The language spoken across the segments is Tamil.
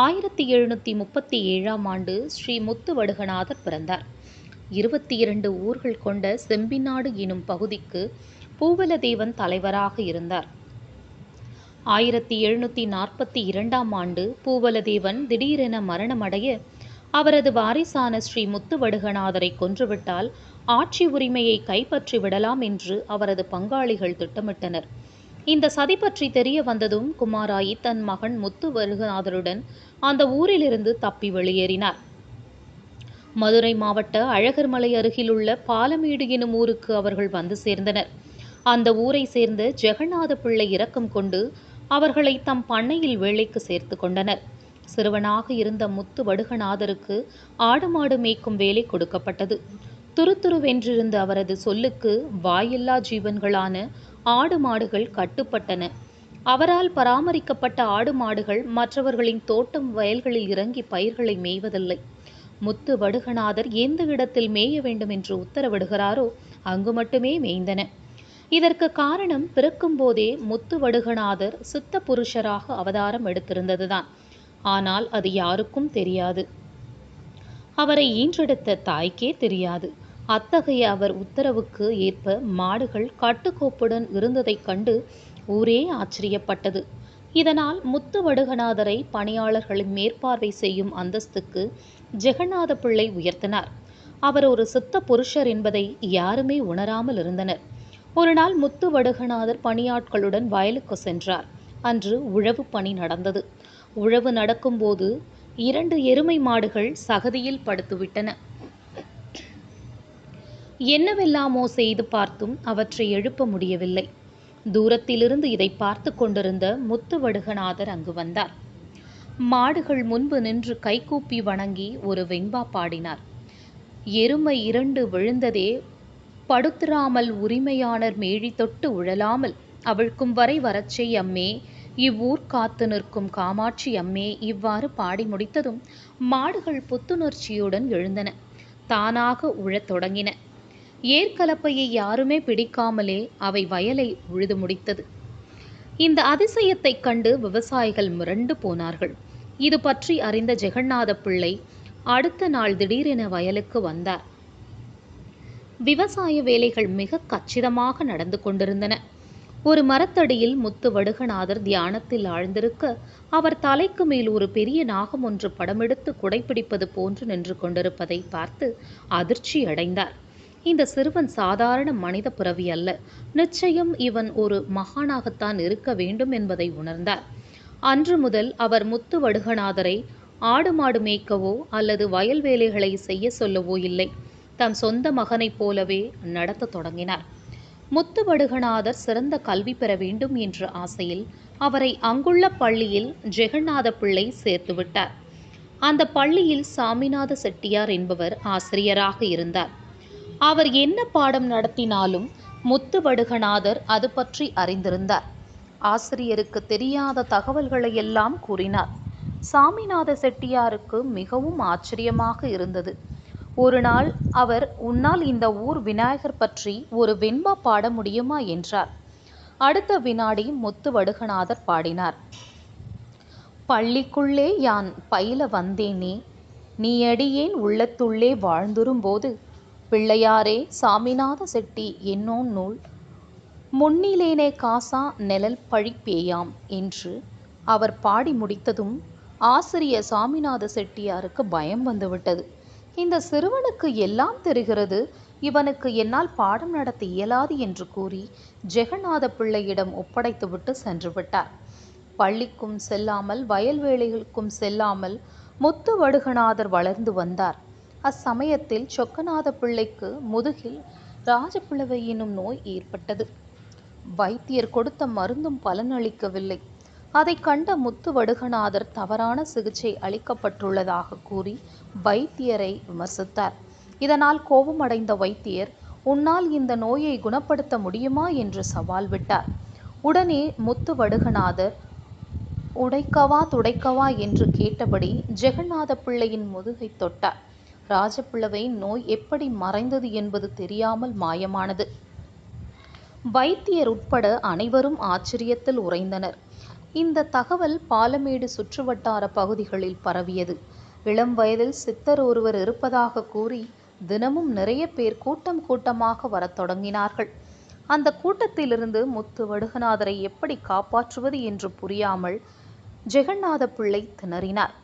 ஆயிரத்தி எழுநூற்றி முப்பத்தி ஏழாம் ஆண்டு ஸ்ரீ முத்துவடுகநாதர் பிறந்தார். இருபத்தி இரண்டு ஊர்கள் கொண்ட செம்பிநாடு எனும் பகுதிக்கு பூவலதேவன் தலைவராக இருந்தார். ஆயிரத்தி எழுநூற்றி நாற்பத்தி இரண்டாம் ஆண்டு பூவலதேவன் திடீரென மரணமடைய அவரது வாரிசான ஸ்ரீ முத்துவடுகநாதரை கொன்றுவிட்டால் ஆட்சி உரிமையை கைப்பற்றி விடலாம் என்று அவரது பங்காளிகள் திட்டமிட்டனர். இந்த சதி பற்றி தெரிய வந்ததும் குமாராயி தன் மகன் முத்து வருகநாதருடன் அந்த ஊரிலிருந்து தப்பி வெளியேறினார். மதுரை மாவட்ட அழகர்மலை அருகிலுள்ள பாலமேடு எனும் ஊருக்கு அவர்கள் வந்து சேர்ந்தனர். அந்த ஊரை சேர்ந்த ஜெகநாத பிள்ளை இரக்கம் கொண்டு அவர்களை தம் பண்ணையில் வேலைக்கு சேர்த்து கொண்டனர். சிறுவனாக இருந்த முத்து வடுகநாதருக்கு ஆடு மாடு மேய்க்கும் வேலை கொடுக்கப்பட்டது. துருத்துருவென்றிருந்த அவரது சொல்லுக்கு வாயில்லா ஜீவன்களான ஆடு மாடுகள் கட்டுப்பட்டன. அவரால் பராமரிக்கப்பட்ட ஆடு மாடுகள் மற்றவர்களின் தோட்டம் வயல்களில் இறங்கி பயிர்களை மேய்வதில்லை. முத்து வடுகநாதர் எந்த இடத்தில் மேய வேண்டும் என்று உத்தரவிடுகிறாரோ அங்கு மட்டுமே மேய்ந்தன. இதற்கு காரணம் பிறக்கும் போதே முத்து வடுகநாதர் சித்த புருஷராக அவதாரம் எடுத்திருந்ததுதான். ஆனால் அது யாருக்கும் தெரியாது. அவரை ஈன்றெடுத்த தாய்க்கே தெரியாது. அத்தகைய அவர் உத்தரவுக்கு ஏற்ப மாடுகள் கட்டுக்கோப்புடன் இருந்ததைக் கண்டு ஊரே ஆச்சரியப்பட்டது. இதனால் முத்து வடுகநாதரை பணியாளர்களின் மேற்பார்வை செய்யும் அந்தஸ்துக்கு ஜெகநாத பிள்ளை உயர்த்தினார். அவர் ஒரு சித்த புருஷர் என்பதை யாருமே உணராமல் இருந்தனர். ஒரு நாள் பணியாட்களுடன் வயலுக்கு சென்றார். அன்று உழவு பணி நடந்தது. உழவு நடக்கும்போது இரண்டு எருமை மாடுகள் சகதியில் படுத்துவிட்டன. என்னவெல்லாமோ செய்து பார்த்தும் அவற்றை எழுப்ப முடியவில்லை. தூரத்திலிருந்து இதை பார்த்து கொண்டிருந்த முத்துவடுகநாதர் அங்கு வந்தார். மாடுகள் முன்பு நின்று கைகூப்பி வணங்கி ஒரு வெண்பா பாடினார். எருமை இரண்டு விழுந்ததே படுத்திராமல் உரிமையாளர் மேழி தொட்டு உழலாமல் அவிழ்க்கும் வரை வரச்சே அம்மே இவ்வூர் காத்து நிற்கும் காமாட்சி அம்மே இவ்வாறு பாடி முடித்ததும் மாடுகள் புத்துணர்ச்சியுடன் எழுந்தன. தானாக உழத் தொடங்கின. ஏற்கலப்பையை யாருமே பிடிக்காமலே அவை வயலை உழுது முடித்தது. இந்த அதிசயத்தைக் கண்டு விவசாயிகள் மிரண்டு போனார்கள். இது பற்றி அறிந்த ஜெகநாத பிள்ளை அடுத்த நாள் திடீரென வயலுக்கு வந்தார். விவசாய வேலைகள் மிக கச்சிதமாக நடந்து கொண்டிருந்தன. ஒரு மரத்தடியில் முத்து வடுகநாதர் தியானத்தில் ஆழ்ந்திருக்க அவர் தலைக்கு மேல் ஒரு பெரிய நாகம் ஒன்று படமெடுத்து குடைப்பிடிப்பது போன்று நின்று கொண்டிருப்பதை பார்த்து அதிர்ச்சி அடைந்தார் இந்த சிறுவன் சாதாரண மனித பிறவி அல்ல. நிச்சயம் இவன் ஒரு மகானாகத்தான் இருக்க வேண்டும் என்பதை உணர்ந்தார். அன்று முதல் அவர் முத்து வடுகநாதரை ஆடு மாடு மேய்க்கவோ அல்லது வயல் வேலைகளை செய்ய சொல்லவோ இல்லை. தம் சொந்த மகனைப் போலவே நடத்தத் தொடங்கினார். முத்துவடுகநாதர் சிறந்த கல்வி பெற வேண்டும் என்ற ஆசையில் அவரை அங்குள்ள பள்ளியில் ஜெகநாத பிள்ளை சேர்த்துவிட்டார். அந்த பள்ளியில் சாமிநாத செட்டியார் என்பவர் ஆசிரியராக இருந்தார். அவர் என்ன பாடம் நடத்தினாலும் முத்துவடுகநாதர் அது பற்றி அறிந்திருந்தார். ஆசிரியருக்கு தெரியாத தகவல்களை எல்லாம் கூறினார். சாமிநாத செட்டியாருக்கு மிகவும் ஆச்சரியமாக இருந்தது. ஒரு நாள் அவர் உன்னால் இந்த ஊர் விநாயகர் பற்றி ஒரு வெண்பா பாட முடியுமா? என்றார். அடுத்த வினாடி முத்து வடுகநாதர் பாடினார். பள்ளிக்குள்ளே யான் பயில வந்தேனே நீ அடியேன் உள்ளத்துள்ளே வாழ்ந்துரும்போது பிள்ளையாரே சாமிநாத செட்டி என்னோன் நூல். முன்னிலேனே காசா நெழல் பழிப்பேயாம் என்று அவர் பாடி முடித்ததும் ஆசிரியர் சாமிநாத செட்டியாருக்கு பயம் வந்துவிட்டது. இந்த சிறுவனுக்கு எல்லாம் தெரிகிறது இவனுக்கு என்னால் பாடம் நடத்த இயலாது என்று கூறி ஜெகநாத பிள்ளையிடம் ஒப்படைத்துவிட்டு சென்று விட்டார். பள்ளிக்கும் செல்லாமல் வயல்வேலைகளுக்கும் செல்லாமல் முத்து வடுகநாதர் வளர்ந்து வந்தார். அச்சமயத்தில் சொக்கநாத பிள்ளைக்கு முதுகில் ராஜப்பிளவை எனும் நோய் ஏற்பட்டது. வைத்தியர் கொடுத்த மருந்தும் பலனளிக்கவில்லை அதை கண்ட முத்து வடுகநாதர் தவறான சிகிச்சை அளிக்கப்பட்டுள்ளதாக கூறி வைத்தியரை விமர்சித்தார். இதனால் கோபமடைந்த வைத்தியர் உன்னால் இந்த நோயை குணப்படுத்த முடியுமா? என்று சவால் விட்டார். உடனே முத்து வடுகநாதர் உடைக்கவா துடைக்கவா? என்று கேட்டபடி ஜெகநாத பிள்ளையின் முதுகை தொட்டார். ராஜப்பிள்ளவை நோய் எப்படி மறைந்தது என்பது தெரியாமல் மாயமானது. வைத்தியர் உட்பட அனைவரும் ஆச்சரியத்தில் உறைந்தனர். இந்த தகவல் பாலமேடு சுற்றுவட்டார பகுதிகளில் பரவியது. இளம் வயதில் சித்தர் ஒருவர் இருப்பதாக கூறி தினமும் நிறைய பேர் கூட்டம் கூட்டமாக வரத் தொடங்கினார்கள். அந்த கூட்டத்திலிருந்து முத்து வடுகநாதரை எப்படி காப்பாற்றுவது என்று புரியாமல் ஜெகநாத பிள்ளை திணறினார்.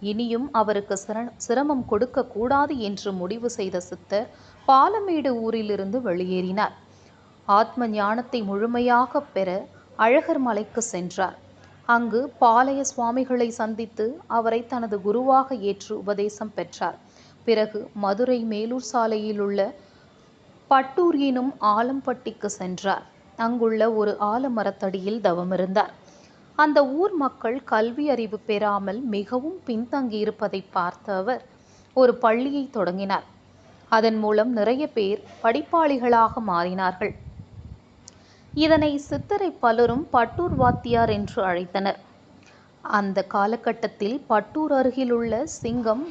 இனியும் அவருக்கு சிரமம் கொடுக்கக்கூடாது என்று முடிவு செய்த சித்தர் பாலமேடு ஊரிலிருந்து வெளியேறினார். ஆத்ம ஞானத்தை முழுமையாக பெற அழகர் மலைக்கு சென்றார். அங்கு பாளைய சுவாமிகளை சந்தித்து அவரை தனது குருவாக ஏற்று உபதேசம் பெற்றார். பிறகு மதுரை மேலூர் சாலையில் உள்ள பட்டூர் எனும் ஆலம்பட்டிக்கு சென்றார். அங்குள்ள ஒரு ஆலமரத்தடியில் தவமிருந்தார். அந்த ஊர் மக்கள் கல்வி அறிவு பெறாமல் மிகவும் பின்தங்கியிருப்பதை பார்த்த அவர் ஒரு பள்ளியை தொடங்கினார். அதன் மூலம் நிறைய பேர் படிப்பாளிகளாக மாறினார்கள். இதனை சித்தரை பலரும் பட்டூர் வாத்தியார் என்று அழைத்தனர். அந்த காலகட்டத்தில் பட்டூர் அருகிலுள்ள சிங்கம்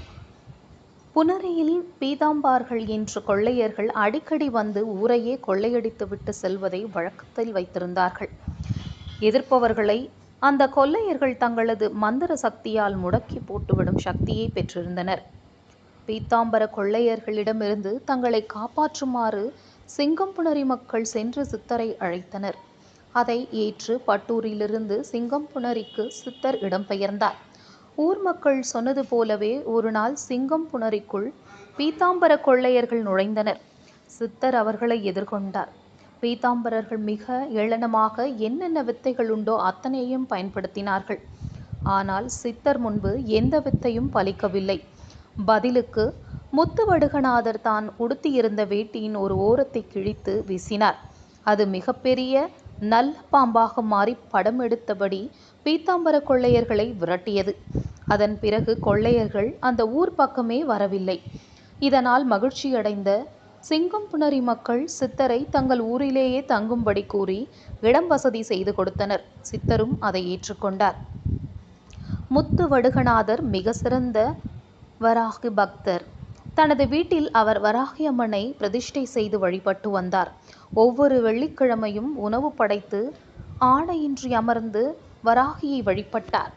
புனரியில் பீதாம்பார்கள் என்று கொள்ளையர்கள் அடிக்கடி வந்து ஊரையே கொள்ளையடித்துவிட்டு செல்வதை வழக்கத்தில் வைத்திருந்தார்கள். எதிர்ப்பவர்களை அந்த கொள்ளையர்கள் தங்களது மந்திர சக்தியால் முடக்கி போட்டுவிடும் சக்தியை பெற்றிருந்தனர். பீத்தாம்பர கொள்ளையர்களிடமிருந்து தங்களை காப்பாற்றுமாறு சிங்கம்புணரி மக்கள் சென்று சித்தரை அழைத்தனர். அதை ஏற்று பட்டூரிலிருந்து சிங்கம்புணரிக்கு சித்தர் இடம்பெயர்ந்தார். ஊர் மக்கள் சொன்னது போலவே ஒரு நாள் சிங்கம்புணரிக்குள் பீத்தாம்பர கொள்ளையர்கள் நுழைந்தனர். சித்தர் அவர்களை எதிர்கொண்டார். பீதாம்பரர்கள் மிக ஏளனமாக என்னென்ன வித்தைகள் உண்டோ அத்தனையும் பயன்படுத்தினார்கள். ஆனால் சித்தர் முன்பு எந்த வித்தையும் பலிக்கவில்லை. பதிலுக்கு முத்துவடுகநாதர் தான் உடுத்தியிருந்த வேட்டியின் ஒரு ஓரத்தை கிழித்து வீசினார். அது மிகப்பெரிய நல்ல பாம்பாக மாறி படம் எடுத்தபடி பீத்தாம்பர கொள்ளையர்களை விரட்டியது. அதன் பிறகு கொள்ளையர்கள் அந்த ஊர் பக்கமே வரவில்லை. இதனால் மகிழ்ச்சியடைந்த சிங்கம்புணரி மக்கள் சித்தரை தங்கள் ஊரிலேயே தங்கும்படி கூறி இடம் வசதி செய்து கொடுத்தனர். சித்தரும் அதை ஏற்றுக்கொண்டார். முத்து வடுகநாதர் மிக சிறந்த வராகி பக்தர். தனது வீட்டில் அவர் வராகி அம்மனை பிரதிஷ்டை செய்து வழிபட்டு வந்தார். ஒவ்வொரு வெள்ளிக்கிழமையும் உணவு படைத்து ஆணையின்றி அமர்ந்து வராகியை வழிபட்டார்.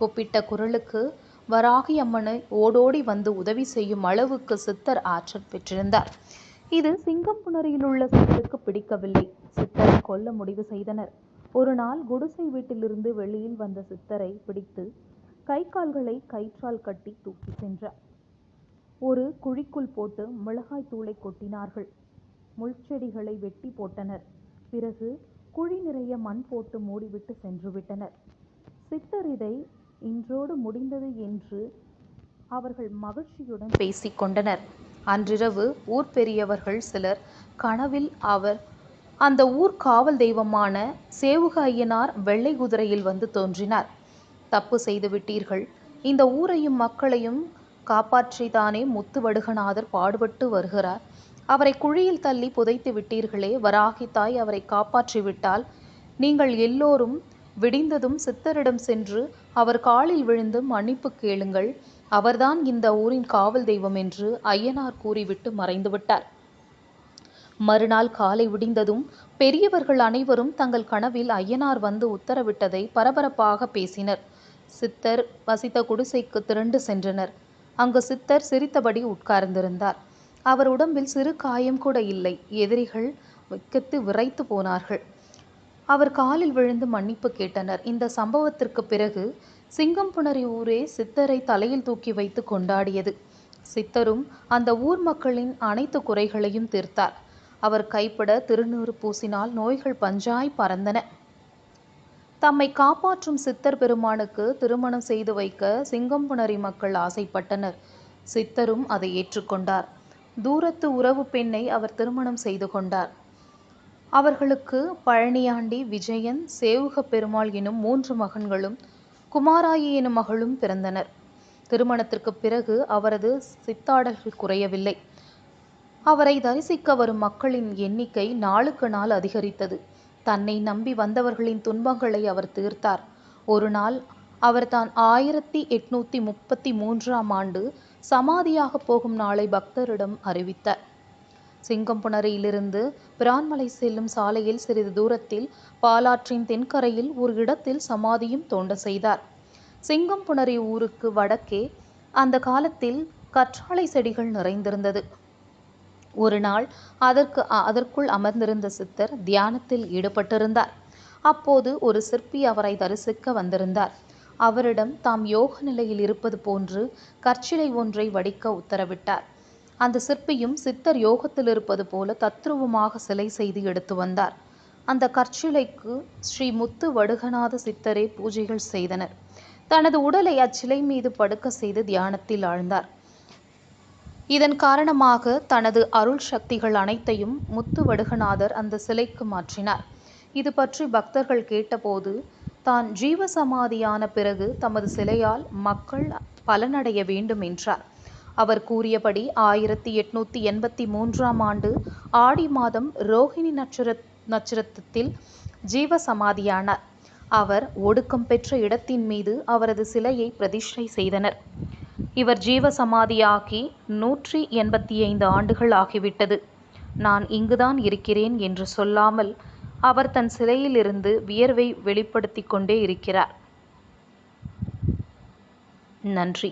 கூப்பிட்ட குரலுக்கு வராகி அம்மனை ஓடோடி வந்து உதவி செய்யும் அளவுக்கு சித்தர் ஆற்றல் பெற்றிருந்தார். இது சிங்கம்புணரியில் உள்ள சித்தருக்கு பிடிக்கவில்லை. சித்தரை கொல்ல முடிவு செய்தனர். ஒரு நாள் குடிசை வீட்டிலிருந்து வெளியில் வந்த சித்தரை பிடித்து கை கால்களை கயிற்றால் கட்டி தூக்கி சென்றார். ஒரு குழிக்குள் போட்டு மிளகாய் தூளை கொட்டினார்கள். முள்செடிகளை வெட்டி போட்டனர். பிறகு குழி நிறைய மண் போட்டு மூடிவிட்டு சென்று விட்டனர். சித்தர் இதை இன்றோடு முடிந்தது என்று அவர்கள் மகிழ்ச்சியுடன் பேசிக் கொண்டனர். அன்றிரவு ஊர் பெரியவர்கள் சிலர் கனவில் அவர் அந்த ஊர் காவல் தெய்வமான சேவுக ஐயனார் வெள்ளை குதிரையில் வந்து தோன்றினார். தப்பு செய்து விட்டீர்கள். இந்த ஊரையும் மக்களையும் காப்பாற்றிதானே முத்துவடுகநாதர் பாடுபட்டு வருகிறார். அவரை குழியில் தள்ளி புதைத்து விட்டீர்களே வராகி தாய் அவரை காப்பாற்றிவிட்டால் நீங்கள் எல்லோரும் விடிந்ததும் சித்தரிடம் சென்று அவர் காலில் விழுந்து மன்னிப்பு கேளுங்கள். அவர்தான் இந்த ஊரின் காவல் தெய்வம் என்று ஐயனார் கூறிவிட்டு மறைந்து விட்டார் மறுநாள் காலை விடிந்ததும் பெரியவர்கள் அனைவரும் தங்கள் கனவில் ஐயனார் வந்து உத்தரவிட்டதை பரபரப்பாக பேசினர். சித்தர் வசித்த குடிசைக்கு திரண்டு சென்றனர். அங்கு சித்தர் சிரித்தபடி உட்கார்ந்திருந்தார். அவர் உடம்பில் சிறு காயம் கூட இல்லை. எதிரிகள் வெட்கத்து விரைத்து போனார்கள். அவர் காலில் விழுந்து மன்னிப்பு கேட்டனர். இந்த சம்பவத்திற்கு பிறகு சிங்கம்புணரி ஊரே சித்தரை தலையில் தூக்கி வைத்து கொண்டாடியது. சித்தரும் அந்த ஊர் மக்களின் அனைத்து குறைகளையும் தீர்த்தார். அவர் கைப்பட திருநூறு பூசினால் நோய்கள் பஞ்சாய் பறந்தன. தம்மை காப்பாற்றும் சித்தர் பெருமானுக்கு திருமணம் செய்து வைக்க சிங்கம்புணரி மக்கள் ஆசைப்பட்டனர். சித்தரும் அதை ஏற்றுக்கொண்டார் தூரத்து உறவு பெண்ணை அவர் திருமணம் செய்து கொண்டார். அவர்களுக்கு பழனியாண்டி விஜயன் சேவுக பெருமாள் எனும் மூன்று மகன்களும் குமாராயி எனும் மகளும் பிறந்தனர். திருமணத்திற்கு பிறகு அவரது சித்தாடல்கள் குறையவில்லை. அவரை தரிசிக்க வரும் மக்களின் எண்ணிக்கை நாளுக்கு நாள் அதிகரித்தது. தன்னை நம்பி வந்தவர்களின் துன்பங்களை அவர் தீர்த்தார். ஒரு நாள் அவர் தான் ஆயிரத்தி எட்நூத்தி முப்பத்தி மூன்றாம் ஆண்டு சமாதியாக போகும் நாளை பக்தரிடம் அறிவித்தார். சிங்கம்புணரியிலிருந்து பிரான்மலை செல்லும் சாலையில் சிறிது தூரத்தில் பாலாற்றின் தென்கரையில் ஒரு இடத்தில் சமாதியும் தோண்ட செய்தார். சிங்கம்புணரி ஊருக்கு வடக்கே அந்த காலத்தில் கற்றாழை செடிகள் நிறைந்திருந்தது. ஒரு நாள் அதற்கு அதற்குள் அமர்ந்திருந்த சித்தர் தியானத்தில் ஈடுபட்டிருந்தார். அப்போது ஒரு சிற்பி அவரை தரிசிக்க வந்திருந்தார். அவரிடம் தாம் யோக நிலையில் இருப்பது போன்று கற்சிலை ஒன்றை வடிக்க உத்தரவிட்டார். அந்த சிற்பியும் சித்தர் யோகத்தில் இருப்பது போல தத்ருவமாக சிலை செய்து எடுத்து வந்தார். அந்த கற்சிலைக்கு ஸ்ரீ முத்து வடுகநாத சித்தரே பூஜைகள் செய்தனர். தனது உடலை அச்சிலை மீது படுக்க செய்து தியானத்தில் ஆழ்ந்தார். இதன் காரணமாக தனது அருள் சக்திகள் அனைத்தையும் முத்து வடுகநாதர் அந்த சிலைக்கு மாற்றினார். இது பற்றி பக்தர்கள் கேட்டபோது தான் ஜீவசமாதியான பிறகு தமது சிலையால் மக்கள் பலனடைய வேண்டும் என்றார். அவர் கூறியபடி ஆயிரத்தி எட்நூத்தி எண்பத்தி மூன்றாம் ஆண்டு ஆடி மாதம் ரோஹிணி நட்சர நட்சத்திரத்தில் ஜீவசமாதியானார். அவர் ஒடுக்கம் பெற்ற இடத்தின் மீது அவரது சிலையை பிரதிஷ்டை செய்தனர். இவர் ஜீவசமாதியாகி நூற்றி எண்பத்தி ஐந்து ஆண்டுகள் ஆகிவிட்டது. நான் இங்குதான் இருக்கிறேன் என்று சொல்லாமல் அவர் தன் சிலையிலிருந்து வியர்வை வெளிப்படுத்திக் கொண்டே இருக்கிறார். நன்றி.